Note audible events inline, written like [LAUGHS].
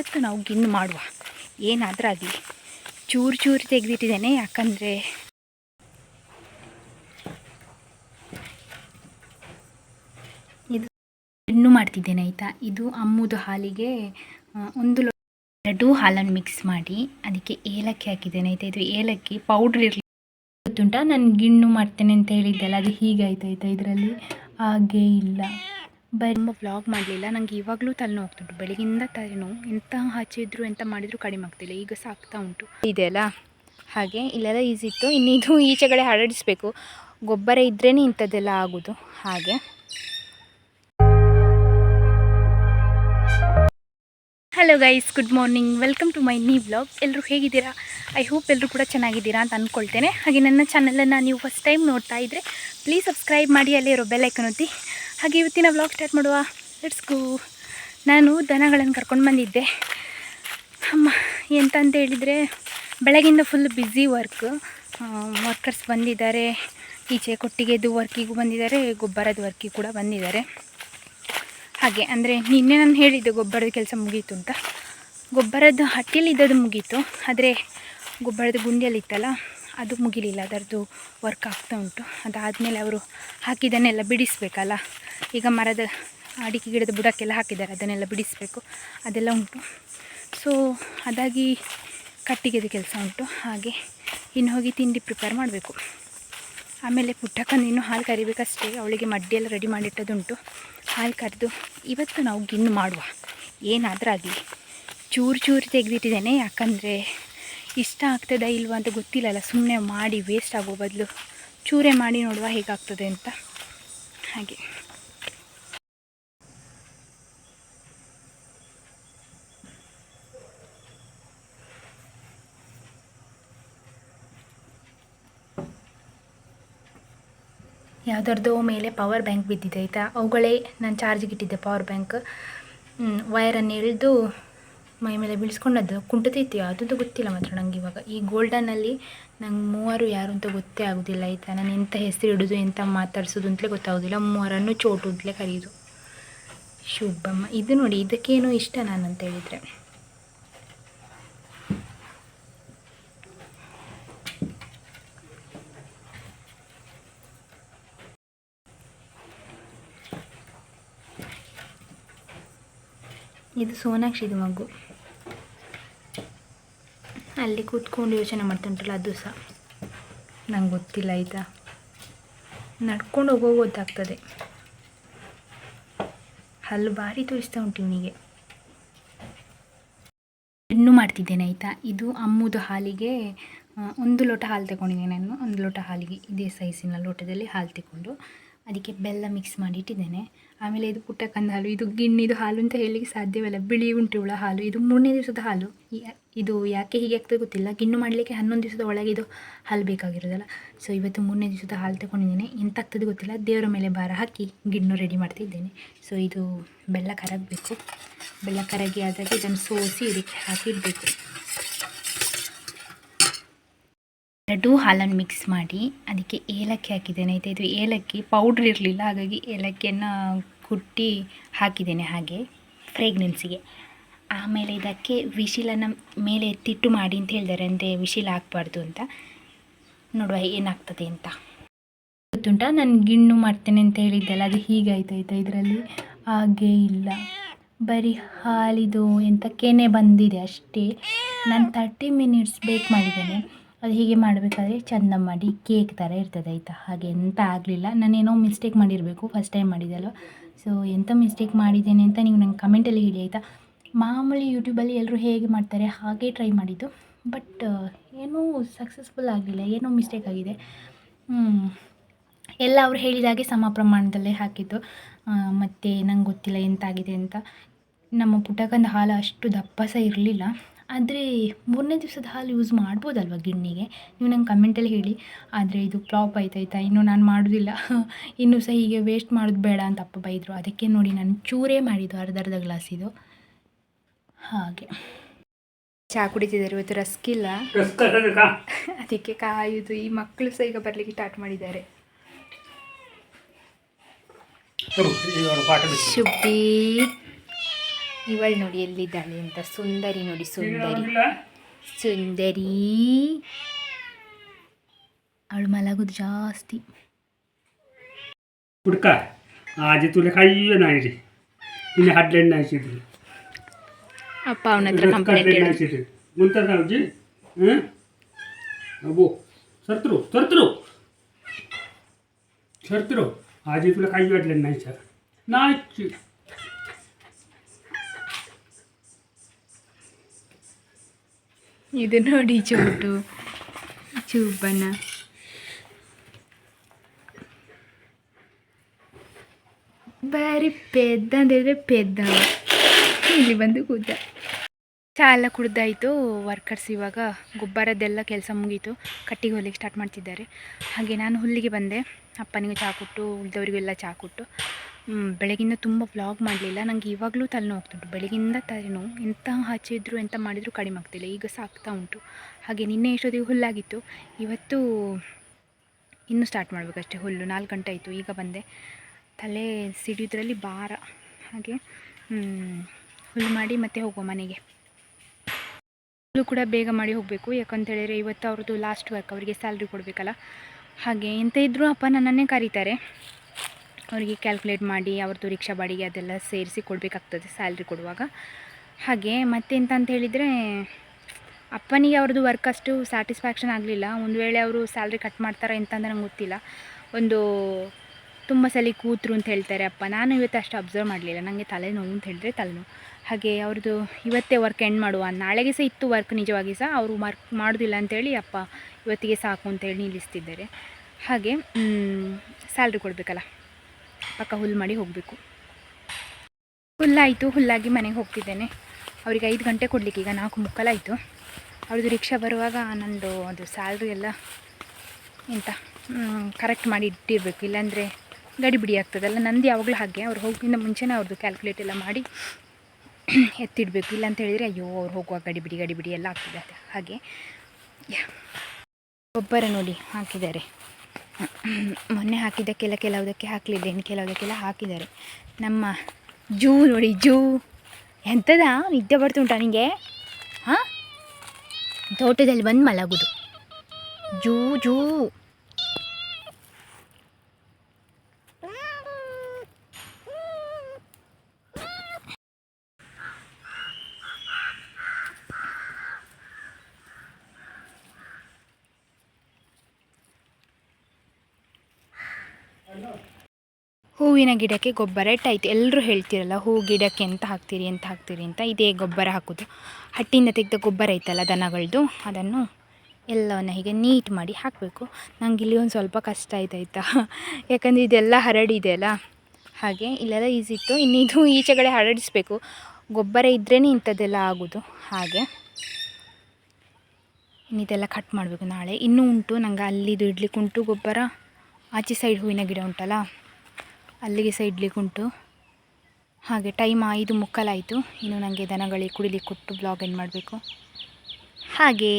ಇವತ್ತು ನಾವು ಗಿಣ್ಣು ಮಾಡುವ. ಏನಾದರೂ ಆಗಲಿ. ಚೂರು ಚೂರು ತೆಗೆದಿಟ್ಟಿದ್ದೇನೆ, ಯಾಕಂದರೆ ಇದು ಗಿಣ್ಣು ಮಾಡ್ತಿದ್ದೇನೆ, ಆಯಿತಾ? ಇದು ಅಮ್ಮುದು ಹಾಲಿಗೆ ಒಂದು ಎರಡು ಹಾಲನ್ನು ಮಿಕ್ಸ್ ಮಾಡಿ ಅದಕ್ಕೆ ಏಲಕ್ಕಿ ಹಾಕಿದ್ದೇನೆ, ಆಯಿತಾ? ಇದು ಏಲಕ್ಕಿ ಪೌಡ್ರ್ ಇರಲಿ ಗೊತ್ತುಂಟ? ನಾನು ಗಿಣ್ಣು ಮಾಡ್ತೇನೆ ಅಂತ ಹೇಳಿದ್ದೆಲ್ಲ, ಅದು ಹೀಗಾಯ್ತು ಆಯಿತಾ? ಇದರಲ್ಲಿ ಹಾಗೆ ಇಲ್ಲ. ಬರೀ ತುಂಬ ವ್ಲಾಗ್ ಮಾಡಲಿಲ್ಲ. ನನಗೆ ಇವಾಗಲೂ ತಲೆನೋವು ಹೋಗ್ತುಂಟು ಬೆಳಗಿಂದ ತಲೆನೋವು. ಎಂತ ಹಚ್ಚಿದ್ರು, ಎಂತ ಮಾಡಿದ್ರು ಕಡಿಮೆ ಆಗ್ತಿಲ್ಲ. ಈಗ ಸಾಕ್ತಾ ಉಂಟು. ಉಂಟು ಇದೆಯಲ್ಲ ಹಾಗೆ, ಇಲ್ಲೆಲ್ಲ ಈಸಿ ಇತ್ತು. ಇನ್ನು ಇದು ಈಚೆಗಡೆ ಹರಡಿಸ್ಬೇಕು. ಗೊಬ್ಬರ ಇದ್ರೇ ಇಂಥದ್ದೆಲ್ಲ ಆಗೋದು. ಹಾಗೆ. Hello guys good morning welcome to my ನೀ ವ್ಲಾಗ್ ಎಲ್ಲರೂ ಹೇಗಿದ್ದೀರಾ? ಐ ಹೋಪ್ ಎಲ್ಲರೂ ಕೂಡ ಚೆನ್ನಾಗಿದ್ದೀರಾ ಅಂತ ಅಂದ್ಕೊಳ್ತೇನೆ ಹಾಗೆ ನನ್ನ ಚಾನಲನ್ನು ನೀವು ಫಸ್ಟ್ ಟೈಮ್ ನೋಡ್ತಾ ಇದ್ದರೆ ಪ್ಲೀಸ್ ಸಬ್ಸ್ಕ್ರೈಬ್ ಮಾಡಿ, ಅಲ್ಲಿರೋ ಬೆಲ್ಲೈಕನ್ ಒತ್ತಿ. ಹಾಗೆ ಇವತ್ತಿನ ವ್ಲಾಗ್ ಸ್ಟಾರ್ಟ್ ಮಾಡುವ. ಲೆಟ್ಸ್ ಗೋ ನಾನು ದನಗಳನ್ನು ಕರ್ಕೊಂಡು ಬಂದಿದ್ದೆ. ಅಮ್ಮ ಎಂತ ಅಂತ ಹೇಳಿದರೆ, ಬೆಳಗಿಂದ ಫುಲ್ ಬ್ಯುಸಿ ವರ್ಕ್ ವರ್ಕರ್ಸ್ ಬಂದಿದ್ದಾರೆ. ಈಚೆ ಕೊಟ್ಟಿಗೆದು ವರ್ಕಿಗೂ ಬಂದಿದ್ದಾರೆ, ಗೊಬ್ಬರದ ವರ್ಕಿಗೆ ಕೂಡ ಬಂದಿದ್ದಾರೆ. ಹಾಗೆ, ಅಂದರೆ ನಿನ್ನೆ ನಾನು ಹೇಳಿದ್ದೆ ಗೊಬ್ಬರದ ಕೆಲಸ ಮುಗೀತು ಅಂತ. ಗೊಬ್ಬರದ ಹಟ್ಟಿಯಲ್ಲಿ ಇದ್ದದ್ದು ಮುಗೀತು. ಆದರೆ ಗೊಬ್ಬರದ ಗುಂಡಿಯಲ್ಲಿ ಇತ್ತಲ್ಲ ಅದು ಮುಗಿಲಿಲ್ಲ, ಅದರದ್ದು ವರ್ಕ್ ಆಗ್ತಾ ಉಂಟು. ಅದಾದಮೇಲೆ ಅವರು ಹಾಕಿದ್ದನ್ನೆಲ್ಲ ಬಿಡಿಸಬೇಕಲ್ಲ? ಈಗ ಮರದ ಅಡಿಕೆ ಗಿಡದ ಬುಡಕ್ಕೆಲ್ಲ ಹಾಕಿದ್ದಾರೆ, ಅದನ್ನೆಲ್ಲ ಬಿಡಿಸಬೇಕು. ಅದೆಲ್ಲ ಉಂಟು. ಸೊ ಅದಾಗಿ ಕಟ್ಟಿಗೆದ ಕೆಲಸ ಉಂಟು. ಹಾಗೆ ಇನ್ನು ಹೋಗಿ ತಿಂಡಿ ಪ್ರಿಪೇರ್ ಮಾಡಬೇಕು. ಆಮೇಲೆ ಪುಟ್ಟಕ್ಕಂದು ಇನ್ನೂ ಹಾಲು ಕರಿಬೇಕಷ್ಟೇ. ಅವಳಿಗೆ ಮಡ್ಡಿ ಎಲ್ಲ ರೆಡಿ ಮಾಡಿಟ್ಟದುಂಟು ಹಾಲು ಕರೆದು ಇವತ್ತು ನಾವು ಗಿನ್ನು ಮಾಡುವ. ಏನಾದರೂ ಆಗಲಿ. ಚೂರು ಚೂರು ತೆಗೆದಿಟ್ಟಿದ್ದೇನೆ, ಯಾಕಂದರೆ ಇಷ್ಟ ಆಗ್ತದಾ ಇಲ್ವಾ ಅಂತ ಗೊತ್ತಿಲ್ಲಲ್ಲ ಸುಮ್ಮನೆ ಮಾಡಿ ವೇಸ್ಟ್ ಆಗೋ ಬದಲು. ಚೂರೆ ಮಾಡಿ ನೋಡುವ ಹೇಗಾಗ್ತದೆ ಅಂತ. ಹಾಗೆ. ಯಾವುದರದೋ ಮೇಲೆ ಪವರ್ ಬ್ಯಾಂಕ್ ಬಿದ್ದಿದೆ, ಆಯಿತಾ? ಅವುಗಳೇ ನಾನು ಚಾರ್ಜಿಗೆ ಇಟ್ಟಿದ್ದೆ ಪವರ್ ಬ್ಯಾಂಕ್ ವಯರನ್ನು ಎಳೆದು ಮೈ ಮೇಲೆ ಬೀಳಿಸ್ಕೊಂಡದ್ದು ಕುಂಟತೈತಿ ಯಾವುದಂತ ಗೊತ್ತಿಲ್ಲ ಮಾತ್ರ ನಂಗೆ ಇವಾಗ. ಈ ಗೋಲ್ಡನಲ್ಲಿ ನಂಗೆ ಮೂವರು ಯಾರು ಅಂತ ಗೊತ್ತೇ ಆಗೋದಿಲ್ಲ ಆಯಿತಾ ನಾನು ಎಂಥ ಹೆಸರು ಇಡೋದು ಎಂಥ ಮಾತಾಡ್ಸೋದು ಅಂತಲೇ ಗೊತ್ತಾಗೋದಿಲ್ಲ. ಮೂವರನ್ನು ಚೋಟು ಅಂತಲೇ ಕರೆಯೋದು ಶುಭಮ್ಮ. ಇದು ನೋಡಿ, ಇದಕ್ಕೇನು ಇಷ್ಟ ನಾನು ಅಂತ ಹೇಳಿದರೆ? ಇದು ಸೋನಾಕ್ಷಿದು ಮಗು. ಅಲ್ಲಿ ಕೂತ್ಕೊಂಡು ಯೋಚನೆ ಮಾಡ್ತಂಟಲ್ಲ ಅದು ಸಹ. ನಂಗೆ ಗೊತ್ತಿಲ್ಲ, ಆಯಿತಾ? ನಡ್ಕೊಂಡು ಹೋಗೋ ಗೊತ್ತಾಗ್ತದೆ. ಹಲ್ಲು ಭಾರಿ ತೋರಿಸ್ತಾ ಉಂಟು ಇವನಿಗೆ. ಇನ್ನೂ ಮಾಡ್ತಿದ್ದೇನೆ, ಆಯಿತಾ? ಇದು ಅಮ್ಮುದು ಹಾಲಿಗೆ ಒಂದು ಲೋಟ ಹಾಲು ತಗೊಂಡಿದ್ದೇನೆ ನಾನು. ಒಂದು ಲೋಟ ಹಾಲಿಗೆ ಇದೇ ಸೈಜಿನ ಲೋಟದಲ್ಲಿ ಹಾಲು ತಗೊಂಡು, ಅದಕ್ಕೆ ಬೆಲ್ಲ ಮಿಕ್ಸ್ ಮಾಡಿ ಇಟ್ಟಿದ್ದೇನೆ. ಆಮೇಲೆ ಇದು ಪುಟ್ಟ ಕಂದ ಹಾಲು, ಇದು ಗಿಣ್ಣಿದು ಹಾಲು ಅಂತ ಹೇಳಲಿಕ್ಕೆ ಸಾಧ್ಯವಿಲ್ಲ. ಬಿಳಿ ಉಂಟು ಇವಳ ಹಾಲು, ಇದು ಮೂರನೇ ದಿವಸದ ಹಾಲು. ಇದು ಯಾಕೆ ಹೀಗೆ ಆಗ್ತದೆ ಗೊತ್ತಿಲ್ಲ. ಗಿಣ್ಣು ಮಾಡಲಿಕ್ಕೆ ಹನ್ನೊಂದು ದಿವಸದ ಒಳಗೆ ಇದು ಹಾಲು ಬೇಕಾಗಿರೋದಲ್ಲ. ಸೊ ಇವತ್ತು ಮೂರನೇ ದಿವಸದ ಹಾಲು ತಗೊಂಡಿದ್ದೇನೆ. ಎಂತಾಗ್ತದೆ ಗೊತ್ತಿಲ್ಲ. ದೇವರ ಮೇಲೆ ಭಾರ ಹಾಕಿ ಗಿಣ್ಣು ರೆಡಿ ಮಾಡ್ತಿದ್ದೇನೆ. ಸೊ ಇದು ಬೆಲ್ಲ ಕರಗಬೇಕು. ಬೆಲ್ಲ ಕರಗಿ ಆದಾಗ ಇದನ್ನು ಸೋಸಿ ಇದಕ್ಕೆ ಹಾಕಿಡಬೇಕು ಎರಡು ಹಾಲನ್ನು ಮಿಕ್ಸ್ ಮಾಡಿ ಅದಕ್ಕೆ ಏಲಕ್ಕಿ ಹಾಕಿದ್ದೇನೆ. ಆಯಿತಾ, ಇದು ಏಲಕ್ಕಿ ಪೌಡ್ರ್ ಇರಲಿಲ್ಲ, ಹಾಗಾಗಿ ಏಲಕ್ಕಿಯನ್ನು ಕುಟ್ಟಿ ಹಾಕಿದ್ದೇನೆ ಹಾಗೆ ಫ್ರೇಗ್ನೆನ್ಸಿಗೆ ಆಮೇಲೆ ಇದಕ್ಕೆ ವಿಶಿಲನ್ನು ಮೇಲೆ ಎತ್ತಿಟ್ಟು ಮಾಡಿ ಅಂತ ಹೇಳಿದ್ದಾರೆ ಅಂದರೆ ವಿಶಿಲ ಹಾಕ್ಬಾರ್ದು ಅಂತ. ನೋಡುವ ಏನಾಗ್ತದೆ ಅಂತ. ಗೊತ್ತುಂಟ? ನಾನು ಗಿಣ್ಣು ಮಾಡ್ತೇನೆ ಅಂತ ಹೇಳಿದ್ದೆಲ್ಲ, ಅದು ಹೀಗಾಯ್ತು, ಆಯ್ತಾ ಇದರಲ್ಲಿ? ಹಾಗೆ ಇಲ್ಲ. ಬರೀ ಹಾಲಿದು ಎಂಥ ಕೆನೆ ಬಂದಿದೆ ಅಷ್ಟೇ. ನಾನು ತರ್ಟಿ ಮಿನಿಟ್ಸ್ ಬೇಕ್ ಮಾಡಿದ್ದೇನೆ. ಅದು ಹೀಗೆ ಮಾಡಬೇಕಾದ್ರೆ ಚಂದ ಮಾಡಿ ಕೇಕ್ ಥರ ಇರ್ತದೆ ಆಯಿತಾ? ಹಾಗೆ ಎಂತ ಆಗಲಿಲ್ಲ. ನಾನೇನೋ ಮಿಸ್ಟೇಕ್ ಮಾಡಿರಬೇಕು ಫಸ್ಟ್ ಟೈಮ್ ಮಾಡಿದ್ದಲ್ವ ಸೊ ಎಂಥ ಮಿಸ್ಟೇಕ್ ಮಾಡಿದ್ದೇನೆ ಅಂತ ನೀವು ನಂಗೆ ಕಮೆಂಟಲ್ಲಿ ಹೇಳಿ ಆಯಿತಾ? ಮಾಮೂಲಿ ಯೂಟ್ಯೂಬಲ್ಲಿ ಎಲ್ಲರೂ ಹೇಗೆ ಮಾಡ್ತಾರೆ, ಹಾಗೆ ಟ್ರೈ ಮಾಡಿದ್ದು. ಬಟ್ ಏನೂ ಸಕ್ಸಸ್ಫುಲ್ ಆಗಲಿಲ್ಲ, ಏನೋ ಮಿಸ್ಟೇಕ್ ಆಗಿದೆ. ಎಲ್ಲ ಅವ್ರು ಹೇಳಿದಾಗೆ ಸಮ ಪ್ರಮಾಣದಲ್ಲೇ ಹಾಕಿದ್ದು. ಮತ್ತು ನಂಗೆ ಗೊತ್ತಿಲ್ಲ ಎಂತಾಗಿದೆ ಅಂತ. ನಮ್ಮ ಪುಟಕಂದ ಹಾಲು ಅಷ್ಟು ದಪ್ಪ ಸಹ ಇರಲಿಲ್ಲ. ಆದರೆ ಮೂರನೇ ದಿವಸದ ಹಾಲು ಯೂಸ್ ಮಾಡ್ಬೋದಲ್ವ ಗಿಣ್ಣಿಗೆ? ನೀವು ನಂಗೆ ಕಮೆಂಟಲ್ಲಿ ಹೇಳಿ. ಆದರೆ ಇದು ಫ್ಲಾಪ್ ಆಯ್ತಾಯ್ತಾ? ಇನ್ನು ನಾನು ಮಾಡೋದಿಲ್ಲ. [LAUGHS] ಇನ್ನೂ ಸಹ ಹೀಗೆ ವೇಸ್ಟ್ ಮಾಡೋದು ಬೇಡ ಅಂತ ಅಪ್ಪ ಬೈದರು. ಅದಕ್ಕೆ ನೋಡಿ ನಾನು ಚೂರೇ ಮಾಡಿದ್ದು ಅರ್ಧ ಅರ್ಧ ಗ್ಲಾಸ್ ಇದು. ಹಾಗೆ. ಚಹಾ ಕುಡಿತಿದ್ದಾರೆ ಇವತ್ತು ರಸ್ಕಿಲ್ಲ [LAUGHS] ಅದಕ್ಕೆ ಕಾಯುದು. ಈ ಮಕ್ಕಳು ಸಹ ಈಗ ಬರಲಿಕ್ಕೆ ಸ್ಟಾರ್ಟ್ ಮಾಡಿದ್ದಾರೆ. ಶುಭಿ ಇವಳು ನೋಡಿ ಎಲ್ಲಿದ್ದಾಳೆ ಅಂತ. ಸುಂದರಿ ನೋಡಿ ಸುಂದರಿ. ಸುಂದರಿ. ಅವಳು ಮಲಗೋದು ಜಾಸ್ತಿ. ಹುಡ್ಕ ಆಜೆ ತುಲೆ ಕೈಯ ನಾಯಿರಿ ಇಲ್ಲಿ ಹಡ್ಲೆಣ್ಣೆ ಹಾಯಿಸಿದ್ರು ಅಪ್ಪ ಅವನ ಹತ್ರ ಕಂಪ್ಲೇಂಟ್ ಹಾಯಿಸಿದ್ರು ಮುಂತಾದ ನಾವ್ಜಿ ಹ್ಞೂ ಅಬ್ಬು ಸರ್ತ್ರು ಸರ್ತ್ರು. ಸರ್ತ್ರು ಆಜೆ ತುಲೆ ಕೈ ಹಡ್ಲೆಣ್ಣೆ ಹಾಯ್ಸ ನಾಯ್ಚಿ. ಇದು ನೋಡಿ ಚೋಟು ಚೂಬನ ಬಾರಿ ಪೆದ್ದ ಅಂತೇಳಿದ್ರೆ ಪೆದ್ದ. ಇಲ್ಲಿ ಬಂದು ಕೂತ. ಚಾ ಎಲ್ಲ ಕುಡ್ದಾಯಿತು ವರ್ಕರ್ಸ್ ಇವಾಗ ಗೊಬ್ಬರದ್ದೆಲ್ಲ ಕೆಲಸ ಮುಗೀತು, ಕಟ್ಟಿಗೆ ಹೊಲಿಗೆ ಸ್ಟಾರ್ಟ್ ಮಾಡ್ತಿದ್ದಾರೆ. ಹಾಗೆ ನಾನು ಹುಲ್ಲಿಗೆ ಬಂದೆ, ಅಪ್ಪನಿಗೆ ಚಹಾ ಕೊಟ್ಟು ಉಳಿದವರಿಗೆಲ್ಲ ಚಹಾ ಕೊಟ್ಟು. ಬೆಳಗಿಂದ ತುಂಬ ವ್ಲಾಗ್ ಮಾಡಲಿಲ್ಲ. ನನಗೆ ಇವಾಗಲೂ ತಲೆನೋವು ಬೆಳಗಿಂದ ತಲೆನೋವು, ಎಂತ ಹಚ್ಚಿದ್ರು ಎಂಥ ಮಾಡಿದರೂ ಕಡಿಮೆ ಆಗ್ತಿಲ್ಲ. ಈಗ ಸಾಕ್ತಾ ಉಂಟು. ಹಾಗೆ ನಿನ್ನೆ ಎಷ್ಟೊತ್ತಿಗೆ ಹುಲ್ಲಾಗಿತ್ತು. ಇವತ್ತು ಇನ್ನೂ ಸ್ಟಾರ್ಟ್ ಮಾಡಬೇಕಷ್ಟೇ. ಹುಲ್ಲು ನಾಲ್ಕು ಗಂಟೆ ಆಯಿತು. ಈಗ ಬಂದೆ. ತಲೆ ಸಿಡಿಯೋದ್ರಲ್ಲಿ ಭಾರ. ಹಾಗೆ ಹುಲ್ಲು ಮಾಡಿ ಮತ್ತೆ ಹೋಗುವ ಮನೆಗೆ. ಹುಲ್ಲು ಕೂಡ ಬೇಗ ಮಾಡಿ ಹೋಗಬೇಕು. ಯಾಕಂತೇಳಿದರೆ ಇವತ್ತು ಅವ್ರದ್ದು ಲಾಸ್ಟ್ ವರ್ಕ್ ಅವರಿಗೆ ಸ್ಯಾಲ್ರಿ ಕೊಡಬೇಕಲ್ಲ. ಹಾಗೆ ಎಂತ ಇದ್ದರೂ ಅಪ್ಪ ನನ್ನನ್ನೇ ಕರೀತಾರೆ. ಅವರಿಗೆ ಕ್ಯಾಲ್ಕುಲೇಟ್ ಮಾಡಿ ಅವ್ರದ್ದು ರಿಕ್ಷಾ ಬಾಡಿಗೆ ಅದೆಲ್ಲ ಸೇರಿಸಿ ಕೊಡಬೇಕಾಗ್ತದೆ ಸ್ಯಾಲ್ರಿ ಕೊಡುವಾಗ. ಹಾಗೆ ಮತ್ತೆಂತ ಅಂತ ಹೇಳಿದರೆ, ಅಪ್ಪನಿಗೆ ಅವ್ರದ್ದು ವರ್ಕ್ ಅಷ್ಟು ಸ್ಯಾಟಿಸ್ಫ್ಯಾಕ್ಷನ್ ಆಗಲಿಲ್ಲ. ಒಂದು ವೇಳೆ ಅವರು ಸ್ಯಾಲ್ರಿ ಕಟ್ ಮಾಡ್ತಾರೆ ಅಂತ ಅಂದರೆ ನಂಗೆ ಗೊತ್ತಿಲ್ಲ. ಒಂದು ತುಂಬ ಸಲ ಕೂತರು ಅಂತ ಹೇಳ್ತಾರೆ ಅಪ್ಪ. ನಾನು ಇವತ್ತು ಅಷ್ಟು ಅಬ್ಸರ್ವ್ ಮಾಡಲಿಲ್ಲ. ನನಗೆ ತಲೆನೋವು ಅಂತ ಹೇಳಿದ್ರೆ ತಲೆನೋವು ಹಾಗೆ ಅವ್ರದ್ದು ಇವತ್ತೇ ವರ್ಕ್ ಎಂಡ್ ಮಾಡುವ. ನಾಳೆಗೆ ಸಹ ಇತ್ತು ವರ್ಕ್ ನಿಜವಾಗಿ ಸಹ. ಅವರು ವರ್ಕ್ ಮಾಡೋದಿಲ್ಲ ಅಂತೇಳಿ ಅಪ್ಪ ಇವತ್ತಿಗೆ ಸಾಕು ಅಂತೇಳಿ ನಿಲ್ಲಿಸ್ತಿದ್ದಾರೆ. ಹಾಗೆ ಸ್ಯಾಲ್ರಿ ಕೊಡಬೇಕಲ್ಲ. ಪಕ್ಕ ಹುಲ್ಲು ಮಾಡಿ ಹೋಗಬೇಕು. ಹುಲ್ಲಾಯಿತು, ಹುಲ್ಲಾಗಿ ಮನೆಗೆ ಹೋಗ್ತಿದ್ದೇನೆ. ಅವ್ರಿಗೆ ಐದು ಗಂಟೆ ಕೊಡಲಿಕ್ಕೆ ಈಗ ನಾಲ್ಕು ಮುಕ್ಕಲಾಯಿತು. ಅವ್ರದ್ದು ರಿಕ್ಷಾ ಬರುವಾಗ ನಂದು ಅದು ಸ್ಯಾಲ್ರಿ ಎಲ್ಲ ಎಂತ ಕರೆಕ್ಟ್ ಮಾಡಿ ಇಟ್ಟಿರಬೇಕು. ಇಲ್ಲಾಂದರೆ ಗಡಿಬಿಡಿ ಆಗ್ತದಲ್ಲ. ನಂದು ಯಾವಾಗಲೂ ಹಾಗೆ. ಅವ್ರು ಹೋಗಿಂದ ಮುಂಚೆನೇ ಅವ್ರದ್ದು ಕ್ಯಾಲ್ಕುಲೇಟ್ ಎಲ್ಲ ಮಾಡಿ ಎತ್ತಿಡಬೇಕು. ಇಲ್ಲ ಅಂತ ಹೇಳಿದರೆ, ಅಯ್ಯೋ, ಅವ್ರು ಹೋಗುವಾಗ ಗಡಿಬಿಡಿ ಗಡಿಬಿಡಿ ಎಲ್ಲ ಆಗ್ತದೆ ಹಾಗೆ. ಗೊಬ್ಬರ ನೋಡಿ ಹಾಕಿದ್ದಾರೆ. [COUGHS] ಮೊನ್ನೆ ಹಾಕಿದ್ದಕ್ಕೆಲ್ಲ ಕೆಲವುದಕ್ಕೆ ಹಾಕಲಿಲ್ಲ ಕೆಲವುದಕ್ಕೆಲ್ಲ ಹಾಕಿದ್ದಾರೆ. ನಮ್ಮ ಜೂ ನೋಡಿ, ಜೂ. ಎಂಥದ? ನಿದ್ದೆ ಬರ್ತುಂಟಾ ನಿಮಗೆ ಹಾಂ? ತೋಟದಲ್ಲಿ ಬಂದು ಮಲಗುದು. Zoo zoo. ಹೂವಿನ ಗಿಡಕ್ಕೆ ಗೊಬ್ಬರ ಇಟ್ಟಾಯ್ತು. ಎಲ್ಲರೂ ಹೇಳ್ತಿರಲ್ಲ, ಹೂ ಗಿಡಕ್ಕೆ ಎಂತ ಹಾಕ್ತೀರಿ ಎಂತ ಹಾಕ್ತೀರಿ ಅಂತ? ಇದೇ ಗೊಬ್ಬರ ಹಾಕೋದು. ಹಟ್ಟಿಯಿಂದ ತೆಗೆದ ಗೊಬ್ಬರ ಐತಲ್ಲ ದನಗಳದ್ದು ಅದನ್ನು ಎಲ್ಲವನ್ನು ಹೀಗೆ ನೀಟ್ ಮಾಡಿ ಹಾಕಬೇಕು. ನಂಗೆ ಇಲ್ಲಿ ಒಂದು ಸ್ವಲ್ಪ ಕಷ್ಟ ಆಯ್ತಾಯ್ತಾ ಯಾಕಂದರೆ ಇದೆಲ್ಲ ಹರಡಿದೆ ಅಲ್ಲ? ಹಾಗೆ ಇಲ್ಲೆಲ್ಲ ಈಸಿ ಇತ್ತು. ಇನ್ನು ಇದು ಈಚೆ ಕಡೆ ಹರಡಿಸ್ಬೇಕು. ಗೊಬ್ಬರ ಇದ್ರೇ ಇಂಥದ್ದೆಲ್ಲ ಆಗೋದು. ಹಾಗೆ ಇನ್ನು ಇದೆಲ್ಲ ಕಟ್ ಮಾಡಬೇಕು ನಾಳೆ. ಇನ್ನೂ ಉಂಟು. ನಂಗೆ ಅಲ್ಲಿದು ಇಡ್ಲಿಕ್ಕೆ ಉಂಟು ಗೊಬ್ಬರ. ಆಚೆ ಸೈಡ್ ಹೂವಿನ ಗಿಡ ಉಂಟಲ್ಲ, ಅಲ್ಲಿಗೆ ಸೈಡ್ಲಿಕ್ಕೆ ಇಡ್ಲಿಕ್ಕೆ ಉಂಟು. ಹಾಗೆ ಟೈಮ್ ಐದು ಮುಕ್ಕಲಾಯಿತು. ಇನ್ನು ನನಗೆ ದನಗಳಿಗೆ ಕುಡಿಲಿಕ್ಕೆ ಕೊಟ್ಟು ಬ್ಲಾಗ್ ಏನು ಮಾಡಬೇಕು. ಹಾಗೇ.